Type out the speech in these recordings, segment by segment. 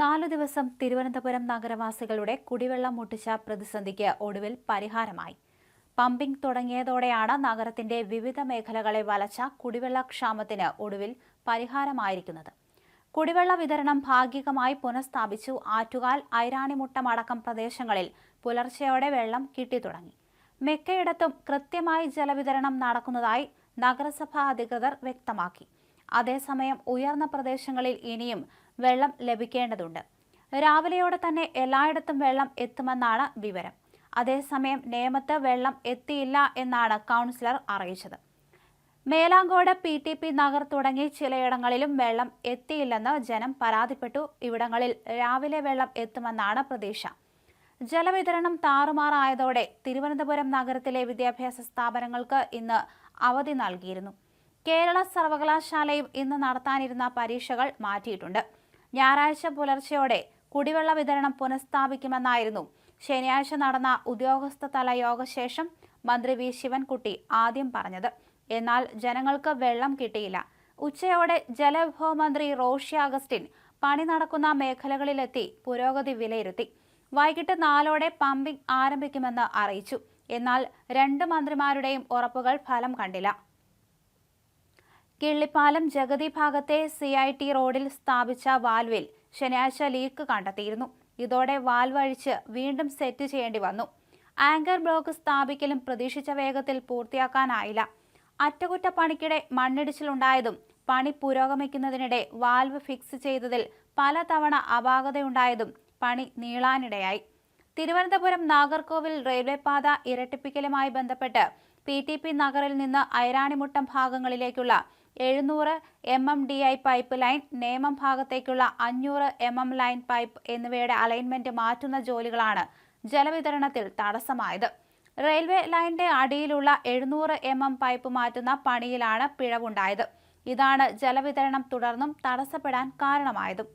നാലു ദിവസം തിരുവനന്തപുരം നഗരവാസികളുടെ കുടിവെള്ളം മുട്ടിച്ച പ്രതിസന്ധിക്ക് ഒടുവിൽ പരിഹാരമായി. പമ്പിംഗ് തുടങ്ങിയതോടെയാണ് നഗരത്തിന്റെ വിവിധ മേഖലകളെ വലച്ച കുടിവെള്ളക്ഷാമത്തിന് ഒടുവിൽ പരിഹാരമായിരിക്കുന്നത്. കുടിവെള്ള വിതരണം ഭാഗികമായി പുനഃസ്ഥാപിച്ചു. ആറ്റുകാൽ ഐരാണിമുട്ടം അടക്കം പ്രദേശങ്ങളിൽ പുലർച്ചെയോടെ വെള്ളം കിട്ടിത്തുടങ്ങി മിക്കയിടത്തും കൃത്യമായി ജലവിതരണം നടക്കുന്നതായി നഗരസഭാ അധികൃതർ വ്യക്തമാക്കി. അതേസമയം ഉയർന്ന പ്രദേശങ്ങളിൽ ഇനിയും വെള്ളം ലഭിക്കേണ്ടതുണ്ട്. രാവിലെയോടെ തന്നെ എല്ലായിടത്തും വെള്ളം എത്തുമെന്നാണ് വിവരം. അതേസമയം നേമത്ത് വെള്ളം എത്തിയില്ല എന്നാണ് കൗൺസിലർ അറിയിച്ചത്. Melangode P T P Nagar തുടങ്ങി ചിലയിടങ്ങളിലും വെള്ളം എത്തിയില്ലെന്ന് ജനം പരാതിപ്പെട്ടു. ഇവിടങ്ങളിൽ രാവിലെ വെള്ളം എത്തുമെന്നാണ് പ്രതീക്ഷ. ജലവിതരണം താറുമാറായതോടെ തിരുവനന്തപുരം നഗരത്തിലെ വിദ്യാഭ്യാസ സ്ഥാപനങ്ങൾക്ക് ഇന്ന് അവധി നൽകിയിരുന്നു. കേരള സർവകലാശാലയും ഇന്ന് നടത്താനിരുന്ന പരീക്ഷകൾ മാറ്റിയിട്ടുണ്ട്. ഞായറാഴ്ച പുലർച്ചെയോടെ കുടിവെള്ള വിതരണം പുനഃസ്ഥാപിക്കുമെന്നായിരുന്നു. ശനിയാഴ്ച നടന്ന ഉദ്യോഗസ്ഥതല യോഗശേഷം മന്ത്രി വി. ശിവൻകുട്ടി ആദ്യം പറഞ്ഞത്. എന്നാൽ ജനങ്ങൾക്ക് വെള്ളം കിട്ടിയില്ല. ഉച്ചയോടെ ജലവിഭവ മന്ത്രി റോഷി അഗസ്റ്റിൻ പണി നടക്കുന്ന മേഖലകളിലെത്തി പുരോഗതി വിലയിരുത്തി. വൈകിട്ട് നാലോടെ പമ്പിംഗ് ആരംഭിക്കുമെന്ന് അറിയിച്ചു. എന്നാൽ രണ്ട് മന്ത്രിമാരുടെയും ഉറപ്പുകൾ ഫലം കണ്ടില്ല. കിള്ളിപ്പാലം ജഗതി ഭാഗത്തെ സി ഐ ടി റോഡിൽ സ്ഥാപിച്ച വാൽവിൽ ശനിയാഴ്ച ലീക്ക് കണ്ടെത്തിയിരുന്നു. ഇതോടെ വാൽവ് അഴിച്ച് വീണ്ടും സെറ്റ് ചെയ്യേണ്ടി വന്നു. ആങ്കർ ബ്ലോക്ക് സ്ഥാപിക്കലും പ്രതീക്ഷിച്ച വേഗത്തിൽ പൂർത്തിയാക്കാനായില്ല. അറ്റകുറ്റപ്പണിക്കിടെ മണ്ണിടിച്ചിലുണ്ടായതും പണി പുരോഗമിക്കുന്നതിനിടെ വാൽവ് ഫിക്സ് ചെയ്തതിൽ പലതവണ അപാകതയുണ്ടായതും പണി നീളാനിടയായി. തിരുവനന്തപുരം നാഗർകോവിൽ റെയിൽവേ പാത ഇരട്ടിപ്പിക്കലുമായി ബന്ധപ്പെട്ട് പി ടി പി നഗറിൽ നിന്ന് ഐരാണിമുട്ടം ഭാഗങ്ങളിലേക്കുള്ള എഴുന്നൂറ് M M D I pipeline Nemam ഭാഗത്തേക്കുള്ള അഞ്ഞൂറ് എം എം ലൈൻ പൈപ്പ് എന്നിവയുടെ അലൈൻമെന്റ് മാറ്റുന്ന ജോലികളാണ് ജലവിതരണത്തിൽ തടസ്സമായത്. റെയിൽവേ ലൈനിന്റെ അടിയിലുള്ള എഴുന്നൂറ് എം എം പൈപ്പ് മാറ്റുന്ന പണിയിലാണ് പിഴവുണ്ടായത്. ഇതാണ് ജലവിതരണം തുടർന്നും തടസ്സപ്പെടാൻ കാരണമായതും.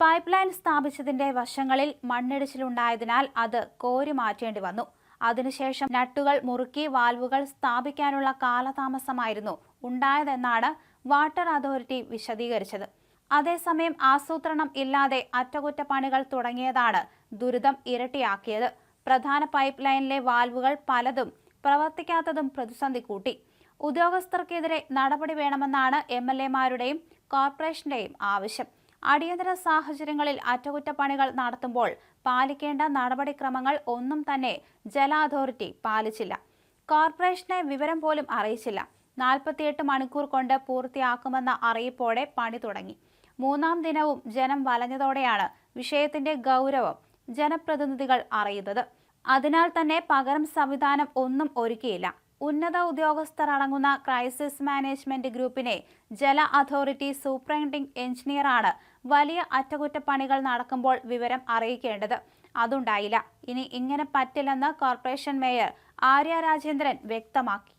പൈപ്പ് ലൈൻ സ്ഥാപിച്ചതിന്റെ വശങ്ങളിൽ മണ്ണിടിച്ചിലുണ്ടായതിനാൽ അത് കോരി മാറ്റേണ്ടി വന്നു. അതിനുശേഷം നട്ടുകൾ മുറുക്കി വാൽവുകൾ സ്ഥാപിക്കാനുള്ള കാലതാമസമായിരുന്നു. ഉണ്ടായതെന്നാണ് വാട്ടർ അതോറിറ്റി വിശദീകരിച്ചത്. അതേസമയം ആസൂത്രണം ഇല്ലാതെ അറ്റകുറ്റപ്പണികൾ തുടങ്ങിയതാണ് ദുരിതം ഇരട്ടിയാക്കിയത്. പ്രധാന പൈപ്പ് ലൈനിലെ വാൽവുകൾ പലതും പ്രവർത്തിക്കാത്തതും പ്രതിസന്ധി കൂട്ടി. ഉദ്യോഗസ്ഥർക്കെതിരെ നടപടി വേണമെന്നാണ് എം എൽ എമാരുടെയും കോർപ്പറേഷന്റെയും ആവശ്യം. അടിയന്തര സാഹചര്യങ്ങളിൽ അറ്റകുറ്റപ്പണികൾ നടത്തുമ്പോൾ പാലിക്കേണ്ട നടപടിക്രമങ്ങൾ ഒന്നും തന്നെ ജല അതോറിറ്റി പാലിച്ചില്ല. കോർപ്പറേഷനെ വിവരം പോലും അറിയിച്ചില്ല. നാൽപ്പത്തിയെട്ട് മണിക്കൂർ കൊണ്ട് പൂർത്തിയാക്കുമെന്ന അറിയിപ്പോടെ പണി തുടങ്ങി. മൂന്നാം ദിനവും ജനം വലഞ്ഞതോടെയാണ് വിഷയത്തിന്റെ ഗൗരവം ജനപ്രതിനിധികൾ അറിയുന്നത്. അതിനാൽ തന്നെ പകരം സംവിധാനം ഒന്നും ഒരുക്കിയില്ല. ഉന്നത ഉദ്യോഗസ്ഥർ അടങ്ങുന്ന ക്രൈസിസ് മാനേജ്മെന്റ് ഗ്രൂപ്പിനെ ജല അതോറിറ്റി സൂപ്രണ്ടിംഗ് എഞ്ചിനീയറാണ് വലിയ അറ്റകുറ്റപ്പണികൾ നടക്കുമ്പോൾ വിവരം അറിയിക്കേണ്ടത്. അതുണ്ടായില്ല. ഇനി ഇങ്ങനെ പറ്റില്ലെന്ന് കോർപ്പറേഷൻ മേയർ ആര്യ രാജേന്ദ്രൻ വ്യക്തമാക്കി.